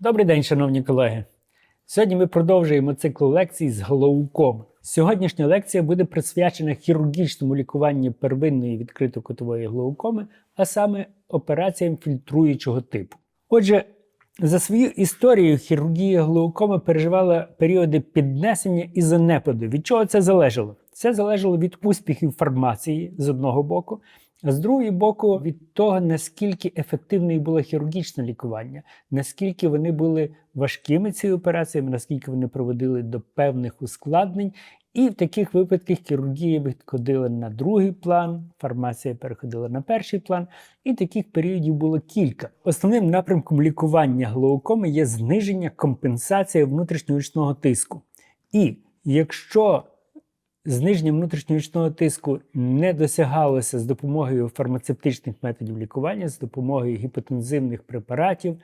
Добрий день, шановні колеги. Сьогодні ми продовжуємо цикл лекцій з головком. Сьогоднішня лекція буде присвячена хірургічному лікуванню первинної відкрито-кутової глаукоми, а саме операціям фільтруючого типу. Отже, за свою історію хірургія глаукоми переживала періоди піднесення і занепаду. Від чого це залежало? Це залежало від успіхів фармації з одного боку, а з другого боку, від того, наскільки ефективною було хірургічне лікування, наскільки вони були важкими ці операціями, наскільки вони проводили до певних ускладнень. І в таких випадках хірургія відходила на другий план, фармація переходила на перший план, і таких періодів було кілька. Основним напрямком лікування глаукоми є зниження компенсації внутрішньоочного тиску. І якщо зниження внутрішньоочного тиску не досягалося з допомогою фармацевтичних методів лікування, з допомогою гіпотензивних препаратів,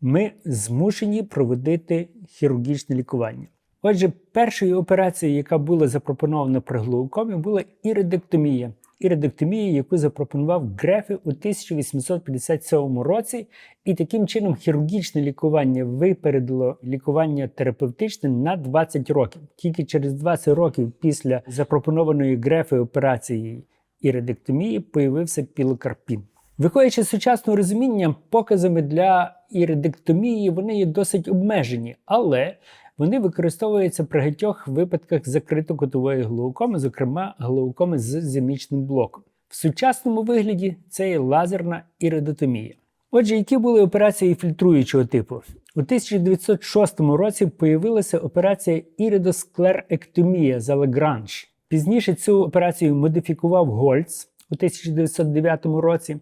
ми змушені проводити хірургічне лікування. Отже, першою операцією, яка була запропонована при глаукомі, була іридектомія. Іридектомія, яку запропонував Грефи у 1857 році, і таким чином хірургічне лікування випередило лікування терапевтичне на 20 років. Тільки через 20 років після запропонованої Грефи операції іридектомії появився пілокарпін. Виходячи з сучасного розуміння, показами для іридектомії вони є досить обмежені, але вони використовуються при багатьох випадках закрито-кутової глаукоми, зокрема глаукоми з зіничним блоком. В сучасному вигляді це є лазерна іридотомія. Отже, які були операції фільтруючого типу? У 1906 році появилася операція іридосклеректомія за Лагранж. Пізніше цю операцію модифікував Гольц у 1909 році.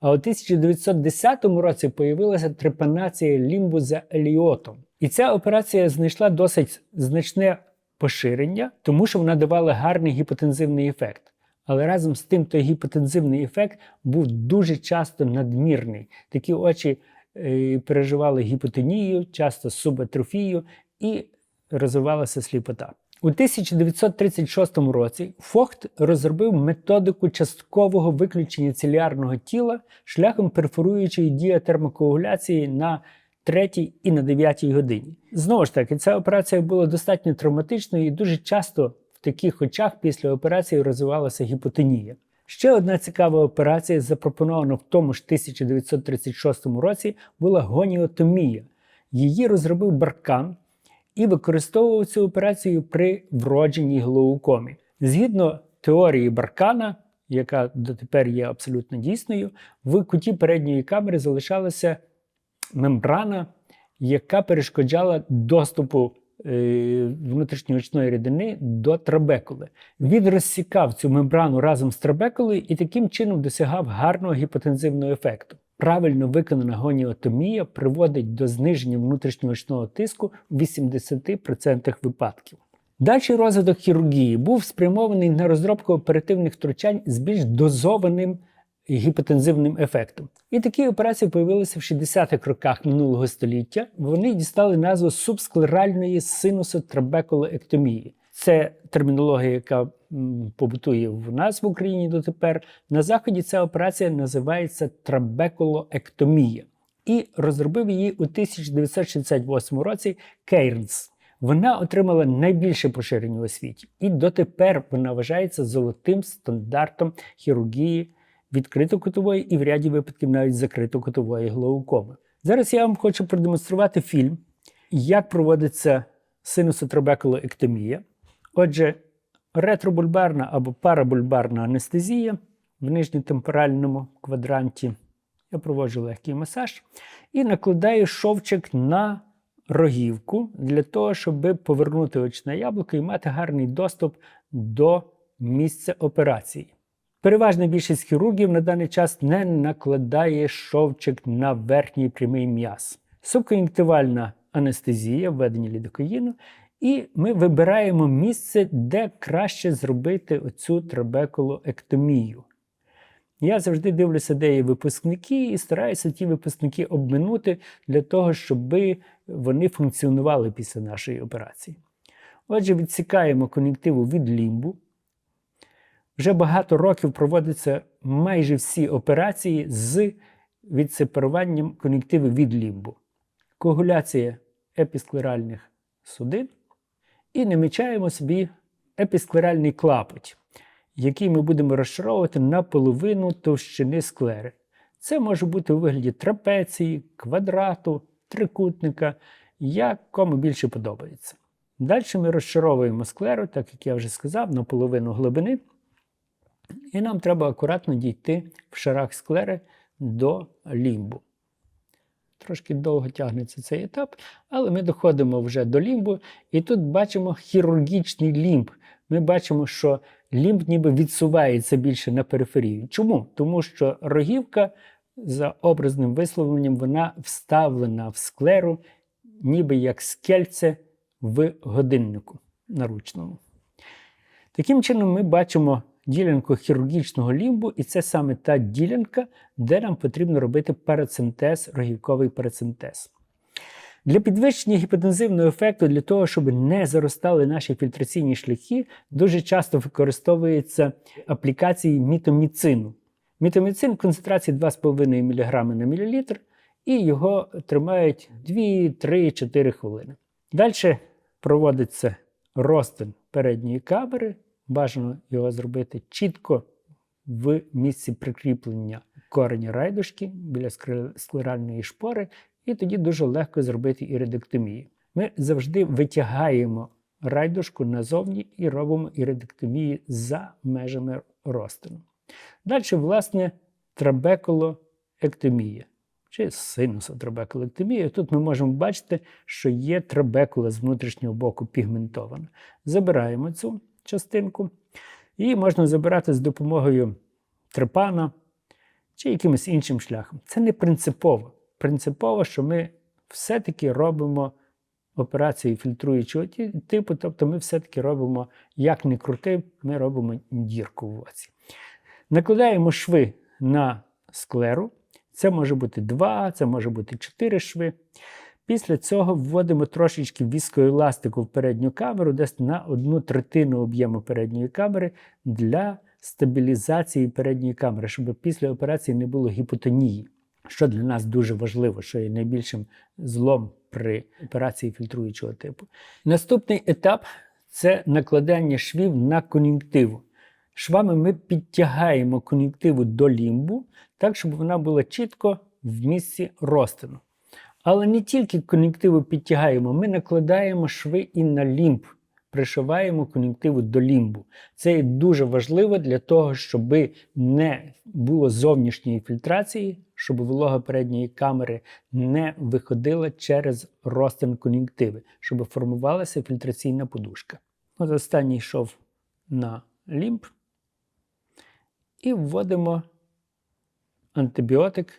А у 1910 році появилася трепанація лімбу за еліотом. І ця операція знайшла досить значне поширення, тому що вона давала гарний гіпотензивний ефект. Але разом з тим той гіпотензивний ефект був дуже часто надмірний. Такі очі е, переживали гіпотонію, часто субатрофію і розвивалася сліпота. У 1936 році Фохт розробив методику часткового виключення ціліарного тіла шляхом перфоруючої діатермокоагуляції на 3 і на 9 годині. Знову ж таки, ця операція була достатньо травматичною і дуже часто в таких очах після операції розвивалася гіпотонія. Ще одна цікава операція, запропонована в тому ж 1936 році, була гоніотомія. Її розробив Баркан і використовував цю операцію при вродженій глаукомі. Згідно теорії Баркана, яка дотепер є абсолютно дійсною, в куті передньої камери залишалася мембрана, яка перешкоджала доступу е, внутрішньоочної рідини до трабекули. Він розсікав цю мембрану разом з трабекулою і таким чином досягав гарного гіпотензивного ефекту. Правильно виконана гоніотомія приводить до зниження внутрішньоочного тиску в 80% випадків. Дальший розвиток хірургії був спрямований на розробку оперативних втручань з більш дозованим гіпотензивним ефектом. І такі операції появилися в 60-х роках минулого століття. Вони дістали назву субсклеральної синусотрабекулоектомії. Це термінологія, яка побутує в нас в Україні дотепер. На заході ця операція називається трабекулоектомія. І розробив її у 1968 році Кейрнс. Вона отримала найбільше поширення у світі, і дотепер вона вважається золотим стандартом хірургії відкрито-кутової і в ряді випадків навіть закрито-кутової глаукоми. Зараз я вам хочу продемонструвати фільм, як проводиться синусотрабекулоектомія. Отже, ретробульбарна або парабульбарна анестезія в нижньотемпоральному квадранті. Я проводжу легкий масаж і накладаю шовчик на рогівку для того, щоб повернути очне яблуко і мати гарний доступ до місця операції. Переважна більшість хірургів на даний час не накладає шовчик на верхній прямий м'яз. Субкон'юнктивальна анестезія, введення лідокаїну, і ми вибираємо місце, де краще зробити оцю трабекулоектомію. Я завжди дивлюся, де є випускники, і стараюся ті випускники обминути для того, щоб вони функціонували після нашої операції. Отже, відсікаємо кон'юнктиву від лімбу. Вже багато років проводяться майже всі операції з відсепаруванням кон'юнктиви від лімбу. коагуляція епісклеральних судин і намічаємо собі епісклеральний клапоть, який ми будемо розшаровувати на половину товщини склери. Це може бути у вигляді трапеції, квадрату, трикутника, як кому більше подобається. Далі ми розшаровуємо склеру, так як я вже сказав, на половину глибини. І нам треба акуратно дійти в шарах склери до лімбу. Трошки довго тягнеться цей етап, але ми доходимо вже до лімбу, і тут бачимо хірургічний лімб. Ми бачимо, що лімб ніби відсувається більше на периферію. Чому? Тому що рогівка, за образним висловленням, вона вставлена в склеру, ніби як скельце в годиннику наручному. Таким чином, ми бачимо ділянку хірургічного лімбу, і це саме та ділянка, де нам потрібно робити парацентез, рогівковий парацентез. Для підвищення гіпотензивного ефекту, для того, щоб не заростали наші фільтраційні шляхи, дуже часто використовуються аплікації мітоміцину. Мітоміцин концентрації 2,5 мг на мл, і його тримають 2, 3, 4 хвилини. Далі проводиться розтин передньої камери. Бажано його зробити чітко в місці прикріплення кореня райдушки біля склеральної шпори, і тоді дуже легко зробити іридектомію. Ми завжди витягаємо райдушку назовні і робимо іридектомії за межами розтину. Далі, власне, трабекулоектомія чи синусотрабекулектомія. Тут ми можемо бачити, що є трабекула з внутрішнього боку пігментована. Забираємо цю частинку. Її можна забирати з допомогою трепана чи якимось іншим шляхом. Це не принципово. Принципово, що ми все-таки робимо операції фільтруючого типу, тобто ми все-таки робимо, як не крути, ми робимо дірку в оці. Накладаємо шви на склеру. Це може бути 2, це може бути 4 шви. Після цього вводимо трошечки віскоеластику в передню камеру, десь на одну третину об'єму передньої камери для стабілізації передньої камери, щоб після операції не було гіпотонії, що для нас дуже важливо, що є найбільшим злом при операції фільтруючого типу. Наступний етап це накладання швів на кон'юнктиву. Швами ми підтягаємо кон'юнктиву до лімбу, так, щоб вона була чітко в місці розтину. Але не тільки кон'юнктиву підтягаємо, ми накладаємо шви і на лімб, пришиваємо кон'юнктиву до лімбу. Це є дуже важливо для того, щоб не було зовнішньої фільтрації, щоб волога передньої камери не виходила через розтин кон'юнктиви, щоб формувалася фільтраційна подушка. От останній йшов на лімб. І вводимо антибіотик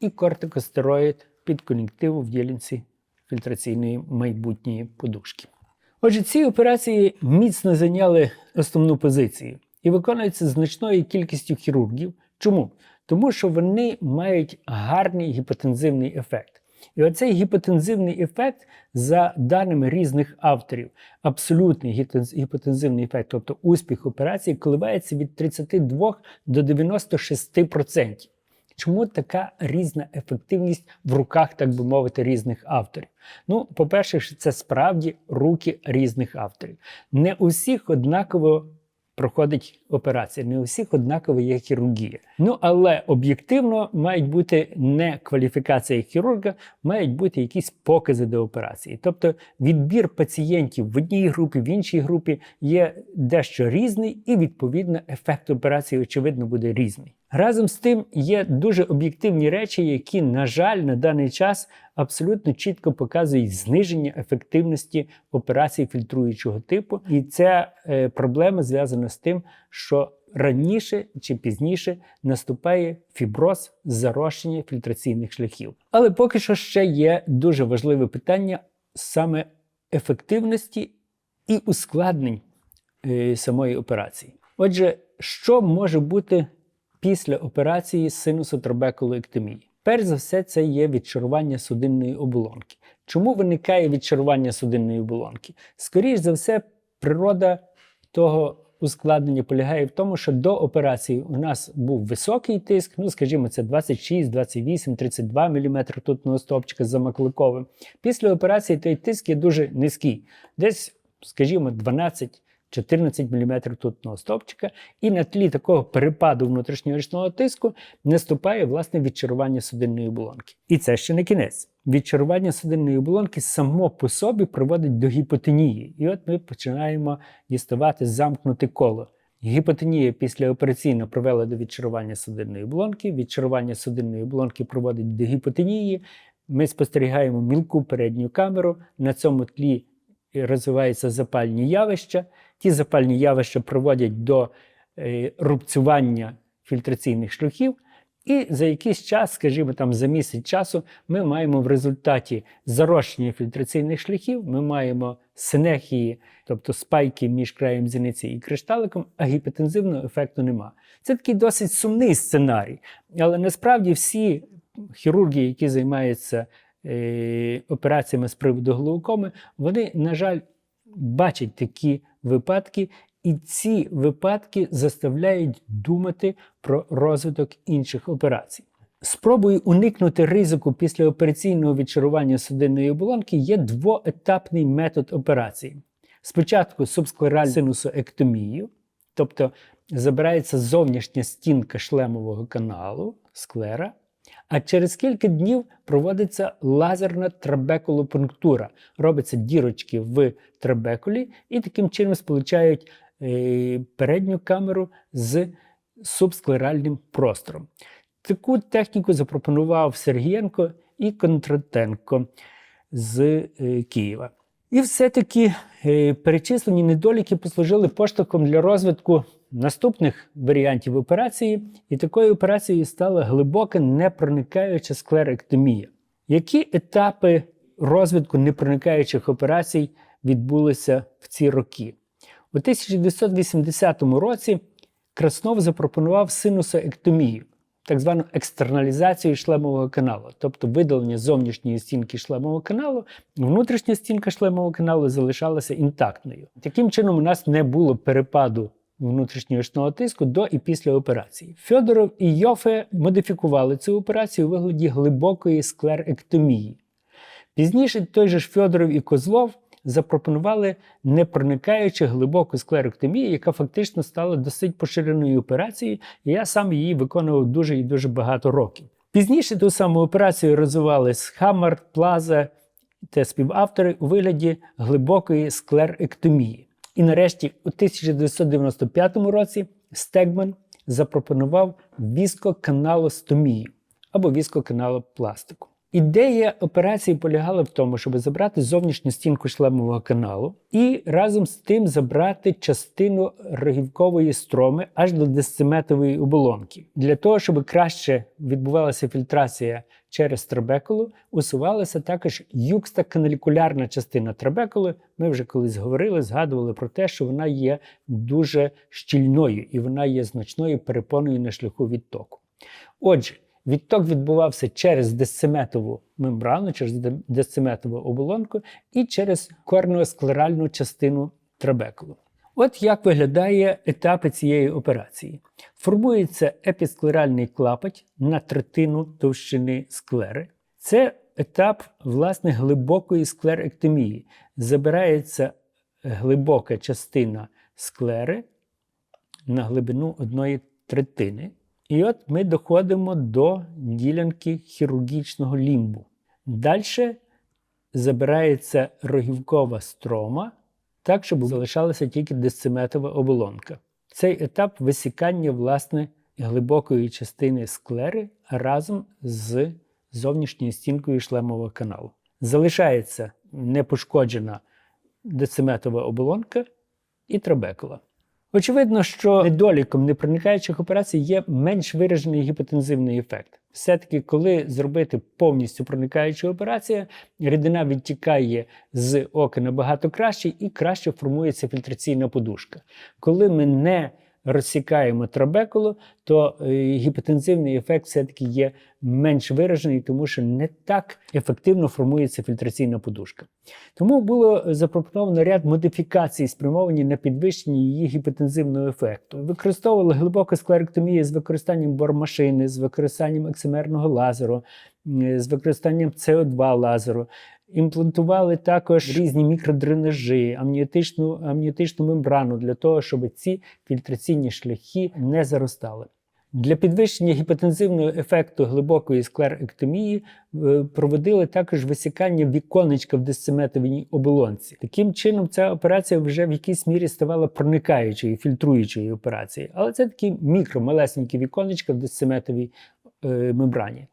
і кортикостероїд під кон'юнктиву в ділянці фільтраційної майбутньої подушки. Отже, ці операції міцно зайняли основну позицію і виконуються значною кількістю хірургів. Чому? Тому що вони мають гарний гіпотензивний ефект. І оцей гіпотензивний ефект, за даними різних авторів, абсолютний гіпотензивний ефект, тобто успіх операції, коливається від 32 до 96%. Чому така різна ефективність в руках, так би мовити, різних авторів? Ну, по-перше, це справді руки різних авторів. Не у всіх однаково проходить операція, не у всіх однакова є хірургія. Ну, але об'єктивно мають бути не кваліфікація хірурга, мають бути якісь покази до операції. Тобто відбір пацієнтів в одній групі, в іншій групі є дещо різний, і відповідно ефект операції, очевидно, буде різний. Разом з тим є дуже об'єктивні речі, які, на жаль, на даний час абсолютно чітко показують зниження ефективності операцій фільтруючого типу. І ця е, проблема зв'язана з тим, що раніше чи пізніше наступає фіброз зарощення фільтраційних шляхів. Але поки що ще є дуже важливе питання саме ефективності і ускладнень е, самої операції. Отже, що може бути після операції синусотрабекулоектомії. Перш за все, це є відчарування судинної оболонки. Чому виникає відчарування судинної оболонки? Скоріше за все, природа того ускладнення полягає в тому, що до операції у нас був високий тиск, ну скажімо, це 26, 28, 32 мм тутного стовпчика за макликовим. Після операції той тиск є дуже низький, десь, скажімо, 12 14 мм тутного стовпчика, і на тлі такого перепаду внутрішнього річного тиску наступає власне відчарування судинної оболонки. І це ще не кінець. Відчарування судинної оболонки само по собі приводить до гіпотенії. І от ми починаємо діставати замкнуте коло. Гіпотенія післяопераційно привела до відчарування судинної оболонки. Відчарування судинної оболонки приводить до гіпотенії. Ми спостерігаємо мілку передню камеру. На цьому тлі розвиваються запальні явища. Ті запальні явища приводять до е, рубцювання фільтраційних шляхів. І за якийсь час, скажімо, там за місяць часу, ми маємо в результаті зарощення фільтраційних шляхів, ми маємо синехії, тобто спайки між краєм зіниці і кришталиком, а гіпотензивного ефекту нема. Це такий досить сумний сценарій. Але насправді всі хірурги, які займаються е, операціями з приводу глаукоми, вони, на жаль, бачать такі випадки, і ці випадки заставляють думати про розвиток інших операцій. Спробою уникнути ризику післяопераційного відчарування судинної оболонки є двоетапний метод операції. Спочатку субсклеральну синусоектомію, тобто забирається зовнішня стінка шлемового каналу, склера, а через кілька днів проводиться лазерна трабекулопунктура. Робиться дірочки в трабекулі і таким чином сполучають е, передню камеру з субсклеральним простором. Таку техніку запропонував Сергієнко і Кондратенко з е, Києва. І все-таки е, перечислені недоліки послужили поштовхом для розвитку наступних варіантів операції, і такою операцією стала глибока непроникаюча склеректомія. Які етапи розвитку непроникаючих операцій відбулися в ці роки? У 1980 році Краснов запропонував синусоектомію, так звану екстерналізацію шлемового каналу, тобто видалення зовнішньої стінки шлемового каналу, внутрішня стінка шлемового каналу залишалася інтактною. Таким чином, у нас не було перепаду внутрішнього очного тиску до і після операції. Фьодоров і Йофе модифікували цю операцію у вигляді глибокої склеректомії. Пізніше той же ж Фьодоров і Козлов запропонували непроникаючу глибоку склеректомію, яка фактично стала досить поширеною операцією, і я сам її виконував дуже і дуже багато років. Пізніше ту саму операцію розвивали Хаммер, Плаза та співавтори у вигляді глибокої склеректомії. І нарешті у 1995 році Стегман запропонував віскоканалостомію або віскоканалопластику. Ідея операції полягала в тому, щоб забрати зовнішню стінку шлемового каналу і разом з тим забрати частину рогівкової строми аж до десциметової оболонки. Для того, щоб краще відбувалася фільтрація через трабекулу, усувалася також юкстаканалікулярна частина трабекули. Ми вже колись говорили, згадували про те, що вона є дуже щільною і вона є значною перепоною на шляху відтоку. Отже, Відток відбувався через десциметову мембрану, через десциметову оболонку і через корнеосклеральну частину трабекулу. От як виглядає етапи цієї операції. Формується епісклеральний клапоть на третину товщини склери. Це етап власне глибокої склеректомії. Забирається глибока частина склери на глибину одної третини. І от ми доходимо до ділянки хірургічного лімбу. Далі забирається рогівкова строма, так, щоб залишалася тільки десциметова оболонка. Цей етап висікання власне, глибокої частини склери разом з зовнішньою стінкою шлемового каналу. Залишається непошкоджена десциметова оболонка і трабекула. Очевидно, що недоліком непроникаючих операцій є менш виражений гіпотензивний ефект. Все-таки, коли зробити повністю проникаючу операцію, рідина відтікає з ока набагато краще і краще формується фільтраційна подушка. Коли ми не розсікаємо трабекулу, то е, гіпотензивний ефект все-таки є менш виражений, тому що не так ефективно формується фільтраційна подушка. Тому було запропоновано ряд модифікацій, спрямовані на підвищення її гіпотензивного ефекту. Використовували глибоку склеректомію з використанням бормашини, з використанням ексимерного лазеру, з використанням СО2 лазеру. Імплантували також різні мікродренажі, амніотичну, амніотичну мембрану для того, щоб ці фільтраційні шляхи не заростали. Для підвищення гіпотензивного ефекту глибокої склеректомії е, проводили також висікання віконечка в дисциметовій оболонці. Таким чином, ця операція вже в якійсь мірі ставала проникаючою, фільтруючою операцією. Але це такі мікромалесенькі віконечка в дисциметовій е, мембрані.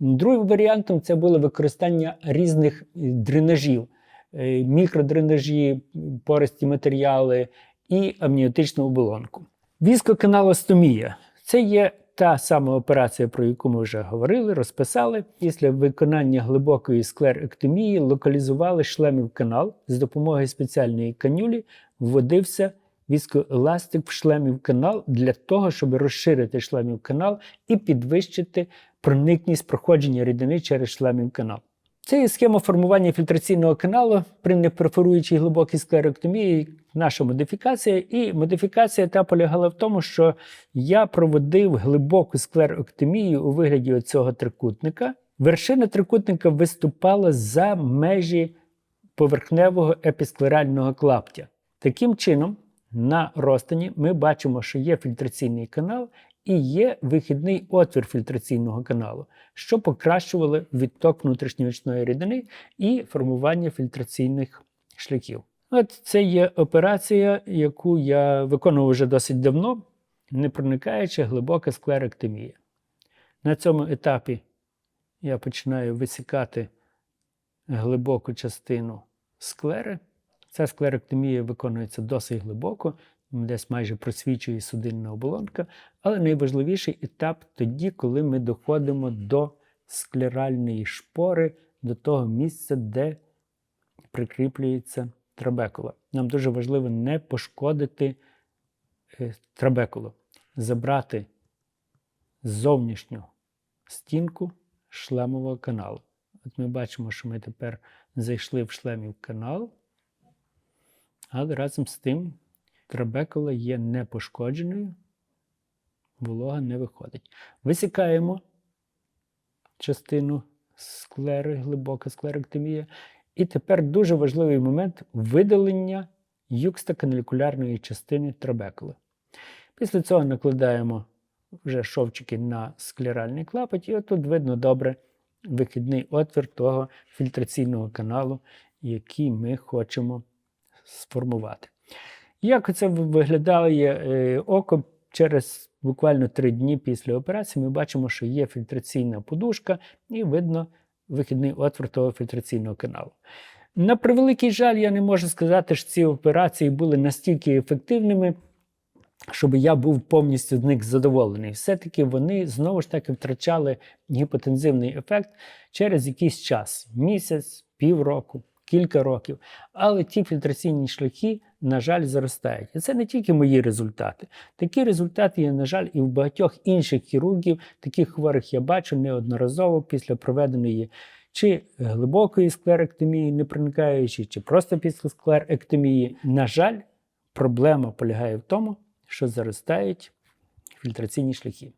Другим варіантом це було використання різних дренажів, е, мікродренажі, пористі матеріали і амніотичну оболонку. Віскоканалостомія це є та сама операція, про яку ми вже говорили, розписали. Після виконання глибокої склеректомії локалізували шлемів канал з допомогою спеціальної канюлі, вводився віскоеластик в шлемів канал для того, щоб розширити шлемів канал і підвищити проникність проходження рідини через шлемів канал. Це є схема формування фільтраційного каналу при неперфоруючій глибокій склеректомії, наша модифікація. І модифікація та полягала в тому, що я проводив глибоку склеректомію у вигляді цього трикутника. Вершина трикутника виступала за межі поверхневого епісклерального клаптя. Таким чином, на розтині ми бачимо, що є фільтраційний канал і є вихідний отвір фільтраційного каналу, що покращували відток внутрішньоочної рідини і формування фільтраційних шляхів. От це є операція, яку я виконував вже досить давно, не проникаюча глибока склеректомія. На цьому етапі я починаю висікати глибоку частину склери. Ця склеректомія виконується досить глибоко, десь майже просвічує судинна оболонка. Але найважливіший етап тоді, коли ми доходимо до склеральної шпори, до того місця, де прикріплюється трабекула. Нам дуже важливо не пошкодити е, трабекулу, забрати зовнішню стінку шлемового каналу. От ми бачимо, що ми тепер зайшли в шлемів канал, але разом з тим трабекула є непошкодженою, волога не виходить. Висікаємо частину склери, глибока склеректомія. І тепер дуже важливий момент видалення юкстаканалікулярної частини трабекули. Після цього накладаємо вже шовчики на склеральний клапоть, і отут видно добре вихідний отвір того фільтраційного каналу, який ми хочемо сформувати. Як це виглядає е, око через буквально три дні після операції, ми бачимо, що є фільтраційна подушка, і видно вихідний отвір того фільтраційного каналу. На превеликий жаль, я не можу сказати, що ці операції були настільки ефективними, щоб я був повністю з них задоволений. Все-таки вони знову ж таки втрачали гіпотензивний ефект через якийсь час місяць, півроку кілька років. Але ті фільтраційні шляхи, на жаль, зростають. І це не тільки мої результати. Такі результати є, на жаль, і в багатьох інших хірургів. Таких хворих я бачу неодноразово після проведеної чи глибокої склеректомії, не проникаючи, чи просто після склеректомії. На жаль, проблема полягає в тому, що заростають фільтраційні шляхи.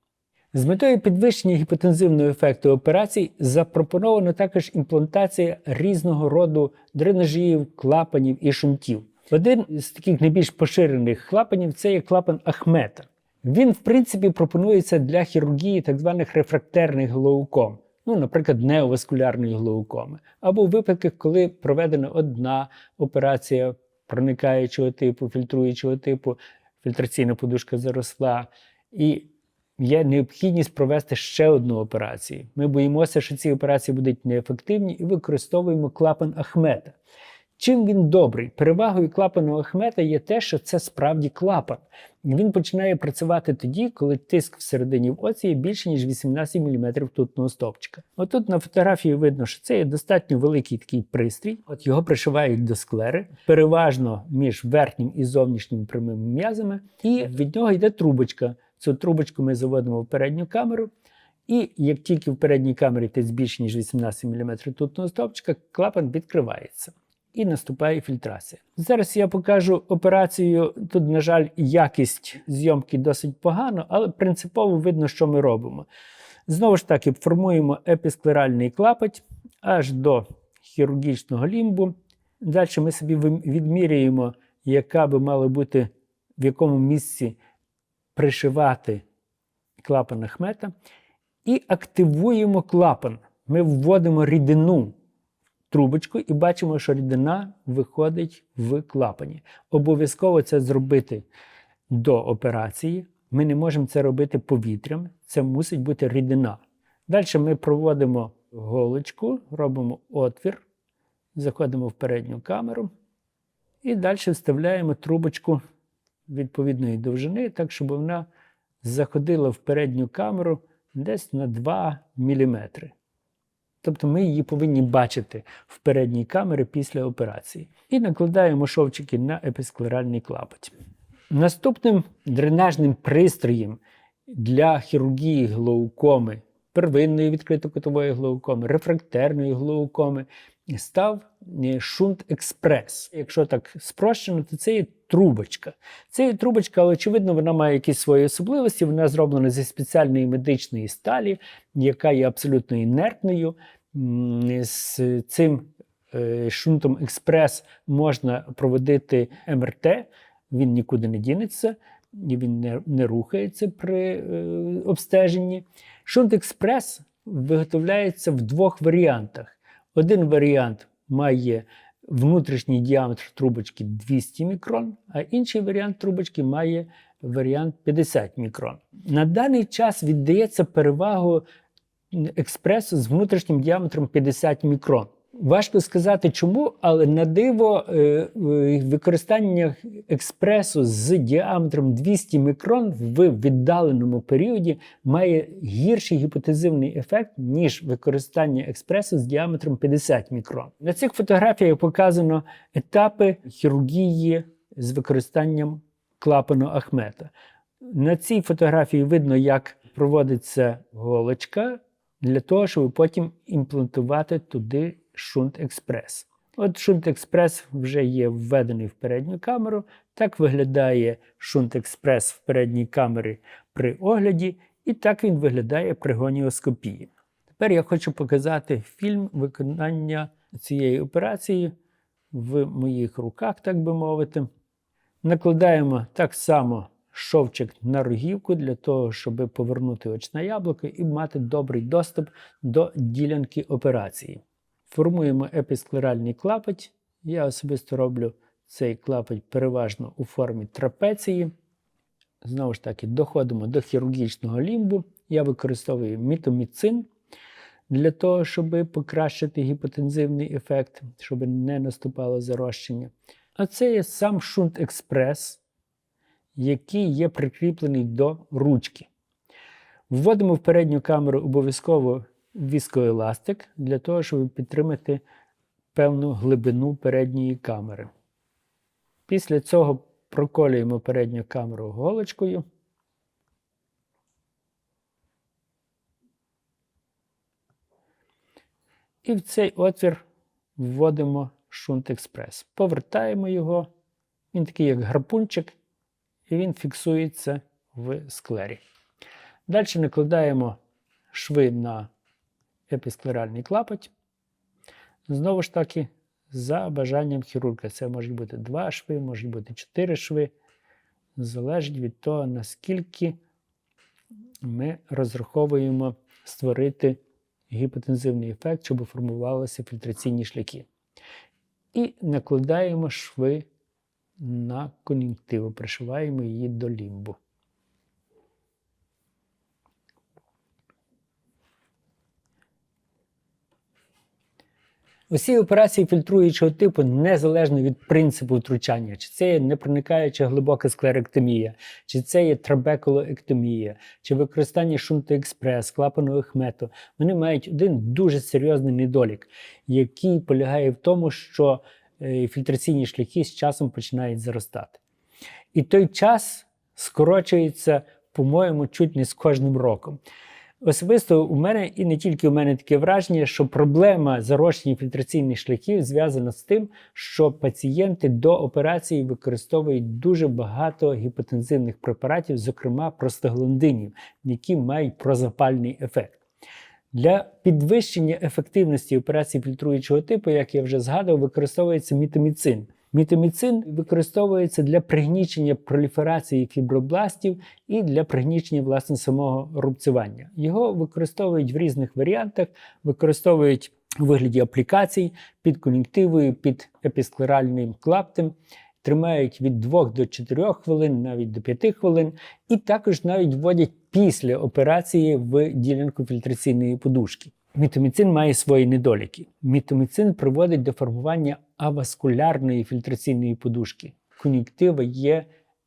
З метою підвищення гіпотензивного ефекту операцій запропоновано також імплантація різного роду дренажів, клапанів і шунтів. Один з таких найбільш поширених клапанів це є клапан Ахмета. Він, в принципі, пропонується для хірургії так званих рефрактерних глауком, ну, наприклад, неоваскулярної глаукоми, або в випадках, коли проведена одна операція проникаючого типу, фільтруючого типу, фільтраційна подушка заросла. І є необхідність провести ще одну операцію. Ми боїмося, що ці операції будуть неефективні і використовуємо клапан Ахмета. Чим він добрий? Перевагою клапану Ахмета є те, що це справді клапан. Він починає працювати тоді, коли тиск всередині в оці є більше, ніж 18 мм тутного стовпчика. Отут на фотографії видно, що це є достатньо великий такий пристрій. От його пришивають до склери, переважно між верхнім і зовнішнім прямими м'язами, і від нього йде трубочка. Цю трубочку ми заводимо в передню камеру. І як тільки в передній камері тиск більше, ніж 18 мм тутного стовпчика, клапан відкривається і наступає фільтрація. Зараз я покажу операцію. Тут, на жаль, якість зйомки досить погана, але принципово видно, що ми робимо. Знову ж таки, формуємо епісклеральний клапоть аж до хірургічного лімбу. Далі ми собі відмірюємо, яка би мала бути, в якому місці пришивати клапан Ахмета. І активуємо клапан. Ми вводимо рідину трубочку і бачимо, що рідина виходить в клапані. Обов'язково це зробити до операції. Ми не можемо це робити повітрям, це мусить бути рідина. Далі ми проводимо голочку, робимо отвір, заходимо в передню камеру і далі вставляємо трубочку відповідної довжини, так, щоб вона заходила в передню камеру десь на 2 мм. Тобто ми її повинні бачити в передній камері після операції. І накладаємо шовчики на епісклеральний клапоть. Наступним дренажним пристроєм для хірургії глоукоми, первинної відкритокотової глоукоми, рефрактерної глоукоми став е, шунт експрес. Якщо так спрощено, то це є трубочка. Це трубочка, очевидно, вона має якісь свої особливості. Вона зроблена зі спеціальної медичної сталі, яка є абсолютно інертною. З цим е, шунтом експрес можна проводити МРТ, він нікуди не дінеться. І він не не рухається при е, обстеженні. Шунт експрес виготовляється в двох варіантах. Один варіант має внутрішній діаметр трубочки 200 мікрон, а інший варіант трубочки має варіант 50 мікрон. На даний час віддається перевагу експресу з внутрішнім діаметром 50 мікрон. Важко сказати чому, але на диво е, використання експресу з діаметром 200 мікрон в віддаленому періоді має гірший гіпотезивний ефект, ніж використання експресу з діаметром 50 мікрон. На цих фотографіях показано етапи хірургії з використанням клапану Ахмета. На цій фотографії видно, як проводиться голочка для того, щоб потім імплантувати туди шунт експрес. От шунт експрес вже є введений в передню камеру. Так виглядає шунт експрес в передній камері при огляді, і так він виглядає при гоніоскопії. Тепер я хочу показати фільм виконання цієї операції в моїх руках, так би мовити. Накладаємо так само шовчик на рогівку для того, щоб повернути очне яблуко і мати добрий доступ до ділянки операції. Формуємо епісклеральний клапоть. Я особисто роблю цей клапоть переважно у формі трапеції. Знову ж таки, доходимо до хірургічного лімбу. Я використовую мітоміцин для того, щоб покращити гіпотензивний ефект, щоб не наступало зарощення. А це є сам шунт експрес, який є прикріплений до ручки. Вводимо в передню камеру обов'язково віскоеластик для того, щоб підтримати певну глибину передньої камери. Після цього проколюємо передню камеру голочкою. І в цей отвір вводимо шунт експрес. Повертаємо його. Він такий, як гарпунчик, і він фіксується в склері. Далі накладаємо шви на епісклеральний клапоть. Знову ж таки, за бажанням хірурга. Це можуть бути два шви, можуть бути чотири шви. Залежить від того, наскільки ми розраховуємо створити гіпотензивний ефект, щоб формувалися фільтраційні шляхи. І накладаємо шви на кон'юнктиву, пришиваємо її до лімбу. Усі операції фільтруючого типу незалежно від принципу втручання, чи це є непроникаюча глибока склеректомія, чи це є трабекулоектомія, чи використання шунтоекспрес, клапаного мету, вони мають один дуже серйозний недолік, який полягає в тому, що е, фільтраційні шляхи з часом починають заростати. І той час скорочується, по-моєму, чуть не з кожним роком. Особисто у мене і не тільки у мене таке враження, що проблема зарощення фільтраційних шляхів зв'язана з тим, що пацієнти до операції використовують дуже багато гіпотензивних препаратів, зокрема простагландинів, які мають прозапальний ефект. Для підвищення ефективності операцій фільтруючого типу, як я вже згадував, використовується мітоміцин. Мітоміцин використовується для пригнічення проліферації фібробластів і для пригнічення власне самого рубцювання. Його використовують в різних варіантах, використовують у вигляді аплікацій під кон'юнктивою, під епісклеральним клаптем. Тримають від 2 до 4 хвилин, навіть до 5 хвилин, і також навіть вводять після операції в ділянку фільтраційної подушки. Мітоміцин має свої недоліки. Мітоміцин приводить до формування аваскулярної фільтраційної подушки. Кон'юнктива є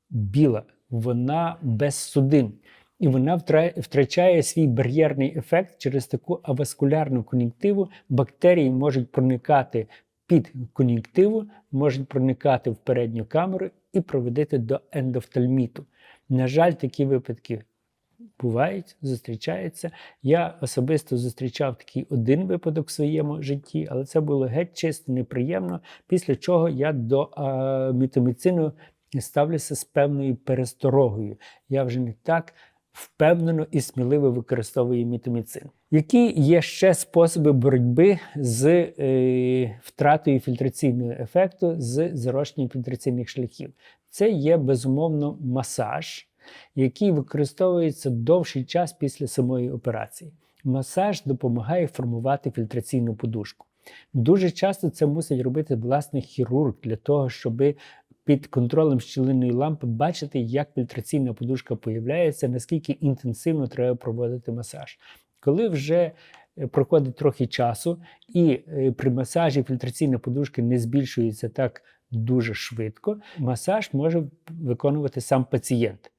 біла, вона без судин. І вона втрачає свій бар'єрний ефект через таку аваскулярну кон'юнктиву. Бактерії можуть проникати під кон'юнктиву, можуть проникати в передню камеру і проводити до ендофтальміту. На жаль, такі випадки бувають, зустрічаються. Я особисто зустрічав такий один випадок в своєму житті, але це було геть чисто неприємно. Після чого я до а, мітоміцину ставлюся з певною пересторогою. Я вже не так впевнено і сміливо використовую мітоміцин. Які є ще способи боротьби з е, втратою фільтраційного ефекту з зарощенням фільтраційних шляхів? Це є безумовно масаж який використовується довший час після самої операції. Масаж допомагає формувати фільтраційну подушку. Дуже часто це мусить робити власний хірург для того, щоб під контролем щілинної лампи бачити, як фільтраційна подушка появляється, наскільки інтенсивно треба проводити масаж. Коли вже е, проходить трохи часу, і е, при масажі фільтраційна подушка не збільшується так дуже швидко, масаж може виконувати сам пацієнт.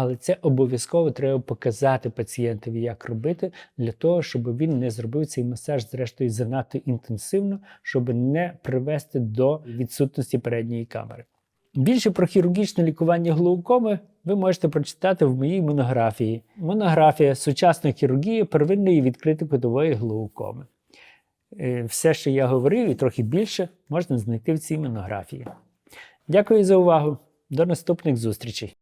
Але це обов'язково треба показати пацієнтові, як робити, для того, щоб він не зробив цей масаж, зрештою, занадто інтенсивно, щоб не привести до відсутності передньої камери. Більше про хірургічне лікування глаукоми ви можете прочитати в моїй монографії. Монографія Сучасна хірургія первинної відкрито-кутової глаукоми. Е, все, що я говорив, і трохи більше, можна знайти в цій монографії. Дякую за увагу. До наступних зустрічей!